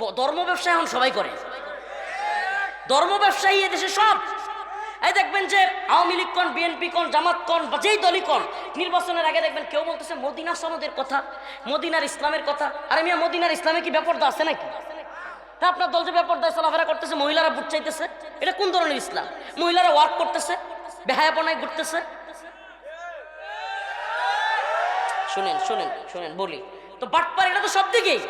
ধর্ম ব্যবসা এখন সবাই করে। ধর্ম ব্যবসায়ী এদেশে সব। এই দেখবেন যে আওয়ামী লীগ কোন, বিএনপি কোন, জামাত কোন, বা যেই দলই কোন, নির্বাচনের আগে দেখবেন কেউ বলতেছে, মদিনা সনদের কথা, মদিনার ইসলামের কথা। আরে মিয়া, মদিনার ইসলামে কি ব্যাপারটা আছে নাকি? তা আপনার দল যে ব্যাপারটা চলাফেরা করতেছে, মহিলারা বুট চাইতেছে, এটা কোন ধরনের ইসলাম? মহিলারা ওয়ার্ক করতেছে, বেহায়াপনায় ঘুরতেছে? শুনেন শুনেন শুনেন, বলি। তো বাটপার, এটা তো সব দিকেই।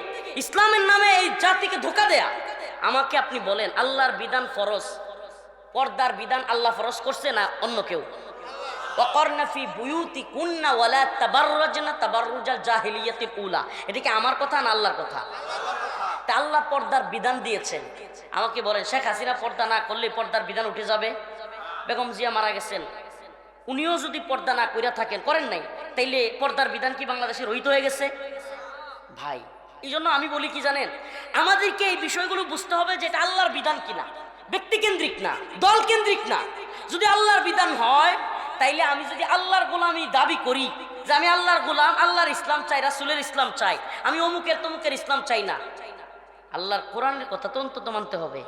ইসলামের নামে এই জাতিকে ধোকা দেয়া। আমাকে আপনি বলেন, আল্লাহর বিধান ফরজ। পর্দার বিধান আল্লাহ ফরজ করছে না অন্য কেউ? পর্দার বিধান দিয়েছেন। আমাকে বলেন, শেখ পর্দা না করলে পর্দার বিধান উঠে যাবে? বেগম জিয়া মারা গেছেন। উনিও যদি পর্দা না কইরা থাকেন, করেন নাই? তাইলে পর্দার বিধান কি বাংলাদেশে রহিত হয়ে গেছে? ভাই এই জন্য আমি বলি কি জানেন? আমাদেরকে এই বিষয়গুলো বুঝতে হবে যে এটা আল্লাহর বিধান কিনা। ব্যক্তিকেন্দ্রিক না দল কেন্দ্রিক না। যদি আল্লাহর বিধান হয়, তাইলে আমি যদি আল্লাহর গোলামি দাবি করি, যে আমি আল্লাহর গোলাম, আল্লাহর ইসলাম চাই, রাসুলের ইসলাম চাই, আমি অমুকের তমুকের ইসলাম চাই না। আল্লাহর কোরআনের কথা তো অন্তত মানতে হবে।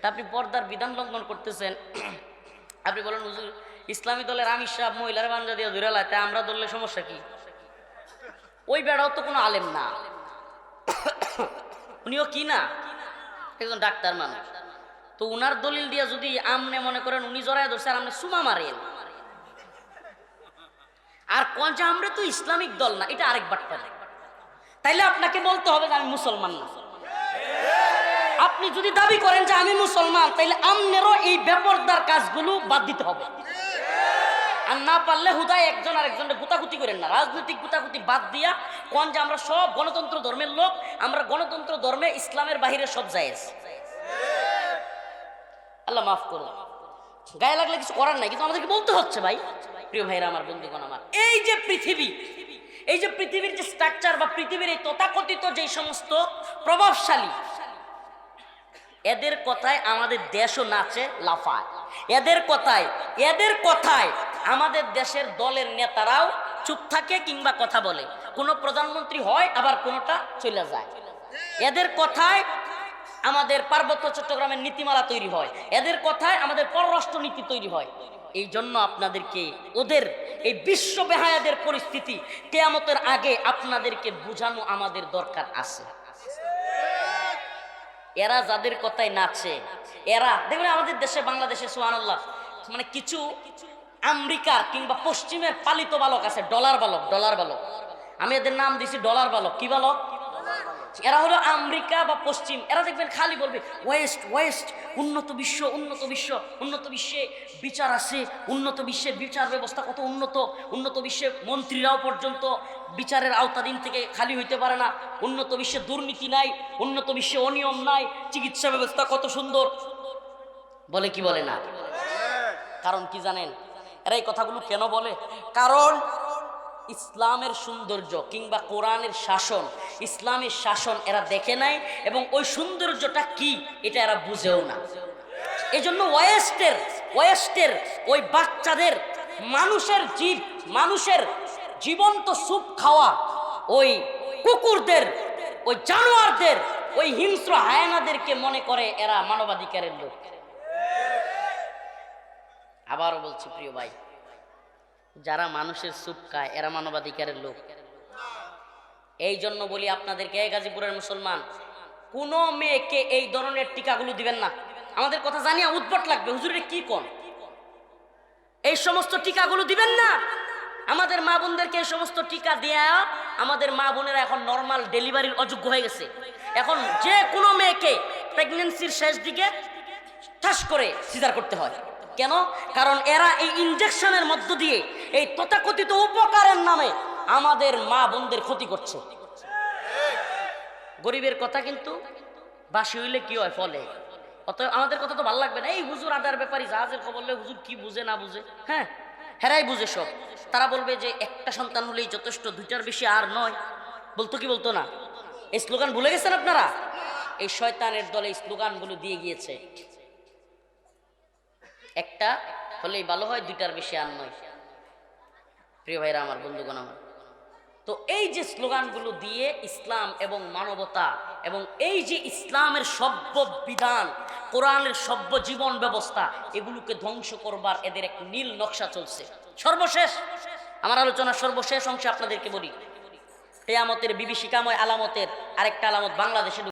তা আপনি পর্দার বিধান লঙ্ঘন করতেছেন। আপনি বলেন, হুজুর, ইসলামী দলের আমির সাহেব, মহিলার বাঞ্জা দিয়ে ধরে লায় তাই আমরা ধরলে সমস্যা কি? ওই বেড়াও তো কোনো আলেম না। উনিও কি না? একজন ডাক্তার মানুষ। তো উনার দলিল দিয়ে যদি আমনে মনে করেন উনি জড়ায় ধরছে আর আমনে সুমা মারেন। আর যে আমরা তো ইসলামিক দল না, এটা আরেক বাট্টা তাইলে আপনাকে বলতে হবে যে আমি মুসলমান না। আপনি যদি দাবি করেন যে আমি মুসলমান, তাইলে আমনেরও এই বেপরদার কাজগুলো বাদ দিতে হবে। আর না পারলে হুদায় একজন আর একজনের গুতাগুতি করেন না। রাজনৈতিক গুতাগুতি বাদ দিয়া কোন যে আমরা সব গণতন্ত্র ধর্মের লোক, আমরা গণতন্ত্র ধর্মে ইসলামের বাহিরে সব জায়েজ। আল্লাহ মাফ করো গায়ে লাগলে কিছু করার নাই, কিন্তু আমাদেরকে বলতে হচ্ছে ভাই। প্রিয় ভাইরা আমার, বন্ধুগণ আমার, এই যে পৃথিবী, এই যে পৃথিবীর যে স্ট্রাকচার বা পৃথিবীর এই তথাকথিত যে সমস্ত প্রভাবশালী, এদের কথায় আমাদের দেশও নাচে, লাফায়। এদের কথায় এদের কথায় আমাদের দেশের দলের নেতারাও চুপ থাকে কিংবা কথা বলে। কোনো প্রধানমন্ত্রী হয়, আবার কোনোটা চলে যায়। এদের কথায় আমাদের পার্বত্য চট্টগ্রামের নীতিমালা তৈরি হয়। এদের কথায় আমাদের পররাষ্ট্র নীতি তৈরি হয়। এই জন্য আপনাদেরকে ওদের, এই বিশ্ব বেহায়াদের পরিস্থিতি কেয়ামতের আগে আপনাদেরকে বোঝানো আমাদের দরকার আছে। এরা যাদের কথায় নাচে, এরা, দেখবেন আমাদের দেশে, বাংলাদেশে সোহানুল্লাহ মানে কিছু আমেরিকার কিংবা পশ্চিমের পালিত বালক আছে, ডলার বালক ডলার বালক। আমি এদের নাম দিছি ডলার বালক। কি বালক? এরা হলো আমেরিকা বা পশ্চিম। এরা দেখবেন খালি বলবে, ওয়েস্ট ওয়েস্ট, উন্নত বিশ্ব উন্নত বিশ্ব, উন্নত বিশ্বে বিচার আছে, উন্নত বিশ্বের বিচার ব্যবস্থা কত উন্নত উন্নত বিশ্বে মন্ত্রীরাও পর্যন্ত বিচারের আওতাধীন থেকে খালি হইতে পারে না, উন্নত বিশ্বে দুর্নীতি নাই, উন্নত বিশ্বে অনিয়ম নাই, চিকিৎসা ব্যবস্থা কত সুন্দর। বলে কি বলে না? কারণ কি জানেন? এরা এই কথাগুলো কেন বলে? কারণ ইসলামের সৌন্দর্য কিংবা কোরআনের শাসন, ইসলামের শাসন এরা দেখে নাই এবং ওই সৌন্দর্যটা কি এটা এরা বুঝেও না। এই জন্য ওয়েস্টের ওয়েস্টের ওই বাচ্চাদের মানুষের জীব, মানুষের জীবন্ত স্যুপ খাওয়া, ওই কুকুরদের, ওই জানোয়ারদের, ওই হিংস্র হায়ানাদেরকে মনে করে এরা মানবাধিকারের লোক। আবারও বলছি, প্রিয় ভাই, যারা মানুষের সুপ খায়, এরা মানবাধিকারের লোক। এই জন্য বলি আপনাদেরকে গাজীপুরের মুসলমান, কোনো মেয়েকে এই ধরনের টিকাগুলো দিবেন না। আমাদের কথা জানিয়া উদ্ভট লাগবে, হুজুরের কি কোন? এই সমস্ত টিকাগুলো দিবেন না? আমাদের মা বোনদেরকে এই সমস্ত টিকা দেয়া আমাদের মা বোনেরা এখন নর্মাল ডেলিভারির অযোগ্য হয়ে গেছে। এখন যে কোনো মেয়েকে প্রেগনেন্সির শেষ দিকে ঠাস করে সিজার করতে হয়। কেন? কারণ এরা এই ইনজেকশনের মধ্য দিয়ে এই তথাকথিত উপকারের নামে আমাদের মা বোনদের ক্ষতি করছে। গরিবের কথা কিন্তু বাসি হইলে কি হয়? ফলে। অতএব আমাদের কথা তো ভালো লাগবে না। এই হুজুর আদার ব্যাপারই জাহাজের খবর হুজুর কি বুঝে না বুঝে? হ্যাঁ? হেরাই বুঝে সব। তারা বলবে যে একটা সন্তান হলেই যথেষ্ট, দুইটার বেশি আর নয়। বলতো কি বলতো না? এই স্লোগান ভুলে গেছেন আপনারা? এই শয়তানের দলে স্লোগানগুলো দিয়ে গিয়েছে। একটা হলেই ভালো হয়, দুইটার বেশি আর নয়। প্রিয় ভাইরা আমার, বন্ধুগণ আমার। তো এই যে স্লোগানগুলো দিয়ে ইসলাম এবং মানবতা এবং এই যে ইসলামের সভ্য বিধান, কোরআনের সভ্য জীবন ব্যবস্থা, এগুলোকে ধ্বংস করবার এদের এক নীল নকশা চলছে। সর্বশেষ, আমার আলোচনার সর্বশেষ অংশে আপনাদেরকে বলি, কেয়ামতের বিভীষিকাময় আলামতের আরেকটা আলামত বাংলাদেশে